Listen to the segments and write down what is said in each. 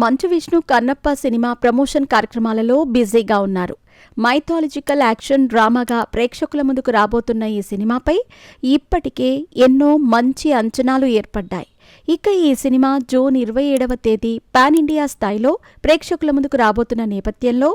Manchu Vishnu Kannappa cinema promotion కార్యక్రమాలలో బిజీగా ఉన్నారు. మైథాలజికల్ యాక్షన్ డ్రామాగా ప్రేక్షకుల ముందుకు రాబోతున్న ఈ సినిమాపై ఇప్పటికే ఎన్నో మంచి అంచనాలు ఏర్పడ్డాయి. ఇక ఈ సినిమా జూన్ ఇరవై ఏడవ తేదీ పాన్ ఇండియా స్థాయిలో ప్రేక్షకుల ముందుకు రాబోతున్న నేపథ్యంలో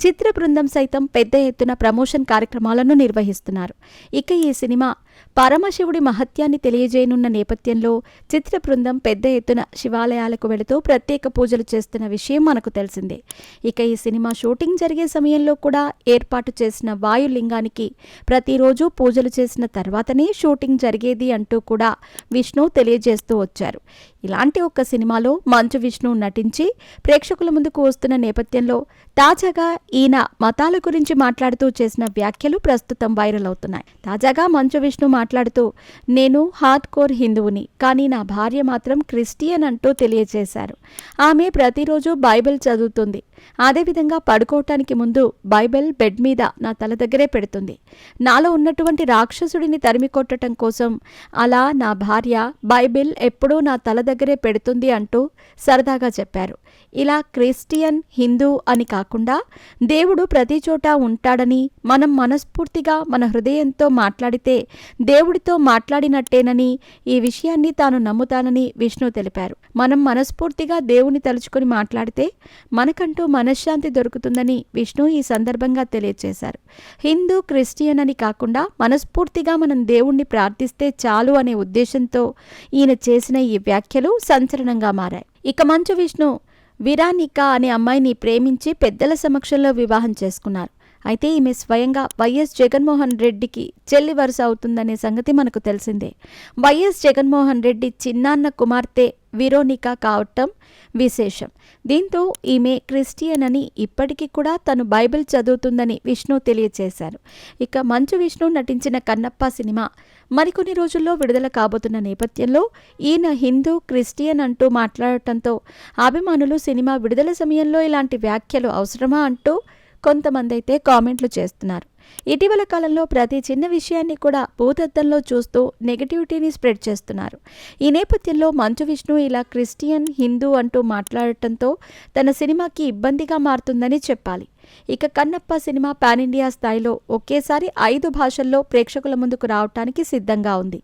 చిత్ర బృందం సైతం పెద్ద ఎత్తున ప్రమోషన్ కార్యక్రమాలను నిర్వహిస్తున్నారు. ఇక ఈ సినిమా పరమశివుడి మహత్యాన్ని తెలియజేయనున్న నేపథ్యంలో చిత్ర బృందం పెద్ద ఎత్తున శివాలయాలకు వెళుతూ ప్రత్యేక పూజలు చేస్తున్న విషయం మనకు తెలిసిందే. ఇక ఈ సినిమా షూటింగ్ జరిగే సమయంలో కూడా ఏర్పాటు చేసిన వాయులింగానికి ప్రతిరోజు పూజలు చేసిన తర్వాతనే షూటింగ్ జరిగేది అంటూ కూడా విష్ణు తెలియజేస్తూ వచ్చారు. ఇలాంటి ఒక సినిమాలో మంచు విష్ణు నటించి ప్రేక్షకుల ముందుకు వస్తున్న నేపథ్యంలో తాజాగా ఈయన మతాల గురించి మాట్లాడుతూ చేసిన వ్యాఖ్యలు ప్రస్తుతం వైరల్ అవుతున్నాయి. తాజాగా మంచు విష్ణు మాట్లాడుతూ నేను హార్డ్ కోర్ హిందువుని కానీ నా భార్య మాత్రం క్రిస్టియన్ అంటూ తెలియజేశారు. ఆమె ప్రతిరోజు బైబిల్ చదువుతుంది. అదేవిధంగా పడుకోవటానికి ముందు బైబిల్ బెడ్ మీద నా తల దగ్గరే పెడుతుంది. నాలో ఉన్నటువంటి రాక్షసుడిని తరిమి కొట్టడం కోసం అలా నా భార్య బైబిల్ ఎప్పుడూ నా తల దగ్గరే పెడుతుంది అంటూ సరదాగా చెప్పారు. ఇలా క్రిస్టియన్ హిందూ అని కాకుండా దేవుడు ప్రతి చోట ఉంటాడని మనం మనస్ఫూర్తిగా మన హృదయంతో మాట్లాడితే దేవుడితో మాట్లాడినట్టేనని ఈ విషయాన్ని తాను నమ్ముతానని విష్ణు తెలిపారు. మనం మనస్ఫూర్తిగా దేవుని తలుచుకుని మాట్లాడితే మనకంటూ మనశ్శాంతి దొరుకుతుందని విష్ణు ఈ సందర్భంగా తెలియజేశారు హిందూ క్రిస్టియన్ అని కాకుండా మనస్ఫూర్తిగా మనం దేవుణ్ణి ప్రార్థిస్తే చాలు అనే ఉద్దేశంతో ఈయన చేసిన ఈ వ్యాఖ్యలు సంచలనంగా మారాయి. ఇక మంచు విష్ణు విరానిక అనే అమ్మాయిని ప్రేమించి పెద్దల సమక్షంలో వివాహం చేసుకున్నారు. అయితే ఈమె స్వయంగా వైఎస్ జగన్మోహన్ రెడ్డికి చెల్లి వరుస అవుతుందనే సంగతి మనకు తెలిసిందే. వైఎస్ జగన్మోహన్ రెడ్డి చిన్నాన్న కుమార్తె విరోనిక కావటం విశేషం. దీంతో ఈమె క్రిస్టియన్ అని ఇప్పటికీ కూడా తను బైబిల్ చదువుతుందని విష్ణు తెలియజేశారు ఇక మంచు విష్ణు నటించిన కన్నప్ప సినిమా మరికొన్ని రోజుల్లో విడుదల కాబోతున్న నేపథ్యంలో ఈయన హిందూ క్రిస్టియన్ అంటూ మాట్లాడటంతో అభిమానులు సినిమా విడుదల సమయంలో ఇలాంటి వ్యాఖ్యలు అవసరమా అంటూ కొంతమంది అయితే కామెంట్లు చేస్తున్నారు. ఇటీవల కాలంలో ప్రతి చిన్న విషయాన్ని కూడా భూతద్దంలో చూస్తూ నెగటివిటీని స్ప్రెడ్ చేస్తున్నారు. ఈ నేపథ్యంలో మంచు విష్ణు ఇలా క్రిస్టియన్ హిందూ అంటూ మాట్లాడటంతో తన సినిమాకి ఇబ్బందిగా మారుతుందని చెప్పాలి. ఇక కన్నప్ప సినిమా పాన్ ఇండియా స్థాయిలో ఒకేసారి ఐదు భాషల్లో ప్రేక్షకుల ముందుకు రావటానికి సిద్ధంగా ఉంది.